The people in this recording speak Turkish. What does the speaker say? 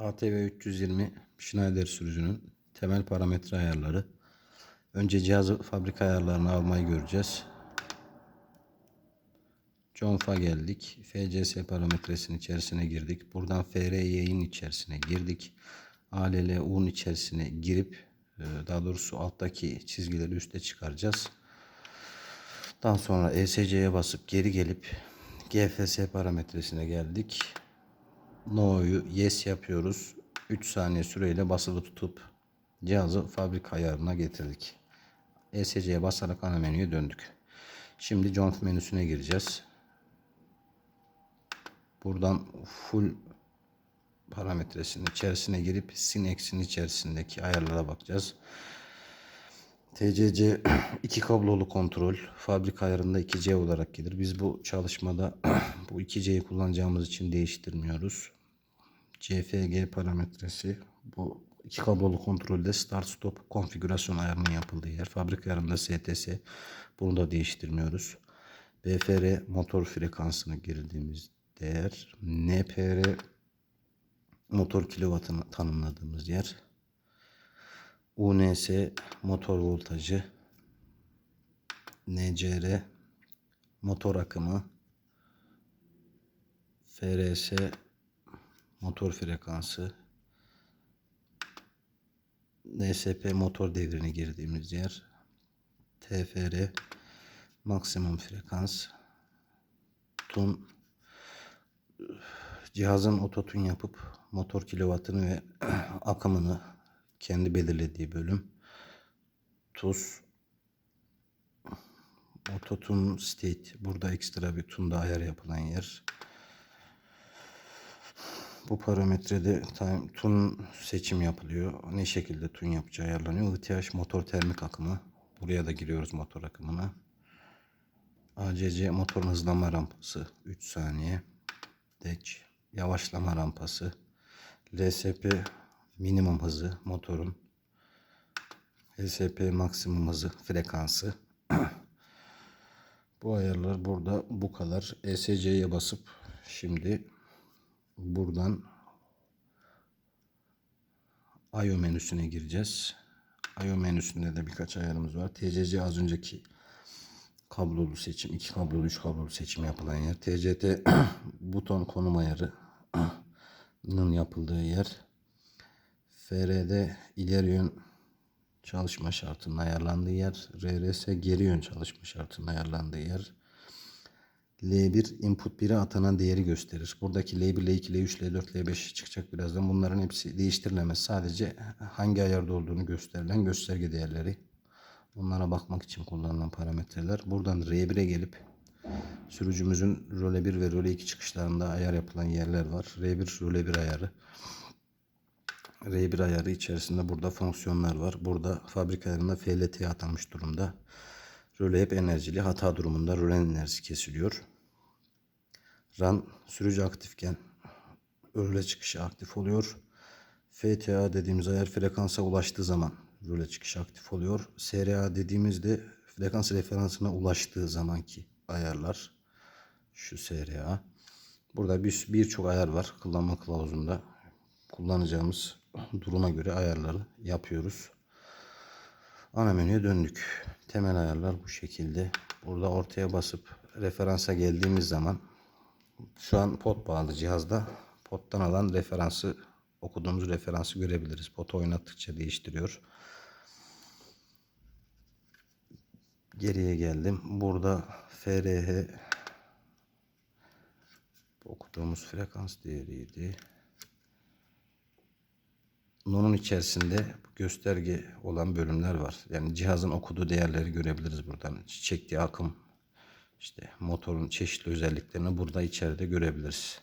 ATV 320 Schneider sürücünün temel parametre ayarları. Önce cihazı fabrika ayarlarını almayı göreceğiz. Confa geldik. FCS parametresinin içerisine girdik. Buradan FRY'in içerisine girdik. ALLU'nun içerisine girip e, daha doğrusu alttaki çizgileri üste çıkaracağız. Daha sonra ESC'ye basıp geri gelip GFS parametresine geldik. No'yu yes yapıyoruz. 3 saniye süreyle basılı tutup cihazı fabrika ayarına getirdik. ESC'ye basarak ana menüye döndük. Şimdi Jonf menüsüne gireceğiz. Buradan full parametresinin içerisine girip Synex'in içerisindeki ayarlara bakacağız. TCC 2 kablolu kontrol fabrika ayarında 2C olarak gelir. Biz bu çalışmada bu 2C'yi kullanacağımız için değiştirmiyoruz. CFG parametresi bu iki kablolu kontrolde start stop konfigürasyon ayarının yapıldığı yer. Fabrika ayarında STS bunu da değiştirmiyoruz. BFR motor frekansını girdiğimiz değer. NPR motor kilovatını tanımladığımız yer. UNS motor voltajı. NCR motor akımı. FRS motor frekansı. NSP motor devrini girdiğimiz yer. TFR maksimum frekans. Tun cihazın ototun yapıp motor kilovatını ve akımını kendi belirlediği bölüm. Tuz Ototun state burada ekstra bir tunda ayar yapılan yer. Bu parametrede time, tun seçim yapılıyor. Ne şekilde tun yapacağı ayarlanıyor. ITH motor termik akımı. Buraya da giriyoruz motor akımına. ACC motorun hızlanma rampası 3 saniye. Deç yavaşlama rampası. LSP minimum hızı motorun. LSP maksimum hızı frekansı. bu ayarlar burada bu kadar. ESC'ye basıp şimdi buradan IO menüsüne gireceğiz. IO menüsünde de birkaç ayarımız var. TCC az önceki kablolu seçim, iki kablolu, üç kablolu seçim yapılan yer. TCT buton konum ayarının yapıldığı yer. FRD ileri yön çalışma şartının ayarlandığı yer. RRS geri yön çalışma şartının ayarlandığı yer. L1 input 1'e atanan değeri gösterir. Buradaki L1, L2, L3, L4, L5 çıkacak birazdan. Bunların hepsi değiştirilemez. Sadece hangi ayarda olduğunu gösterilen gösterge değerleri. Bunlara bakmak için kullanılan parametreler. Buradan R1'e gelip sürücümüzün role 1 ve role 2 çıkışlarında ayar yapılan yerler var. R1 role 1 ayarı. R1 ayarı içerisinde burada fonksiyonlar var. Burada fabrika ayarında FLT atanmış durumda. Röle hep enerjili. Hata durumunda röle enerjisi kesiliyor. RAN sürücü aktifken röle çıkışı aktif oluyor. FTA dediğimiz ayar frekansa ulaştığı zaman röle çıkışı aktif oluyor. SRA dediğimizde frekans referansına ulaştığı zamanki ayarlar. Şu SRA. Burada bir birçok ayar var kullanma kılavuzunda. Kullanacağımız duruma göre ayarları yapıyoruz. Ana menüye döndük. Temel ayarlar bu şekilde. Burada ortaya basıp referansa geldiğimiz zaman şu an pot bağlı cihazda pottan alan referansı okuduğumuz referansı görebiliriz. Potu oynattıkça değiştiriyor. Geriye geldim. Burada FRH okuduğumuz frekans değeriydi. Non'un içerisinde gösterge olan bölümler var. Yani cihazın okuduğu değerleri görebiliriz buradan. Çektiği akım, işte motorun çeşitli özelliklerini burada içeride görebiliriz.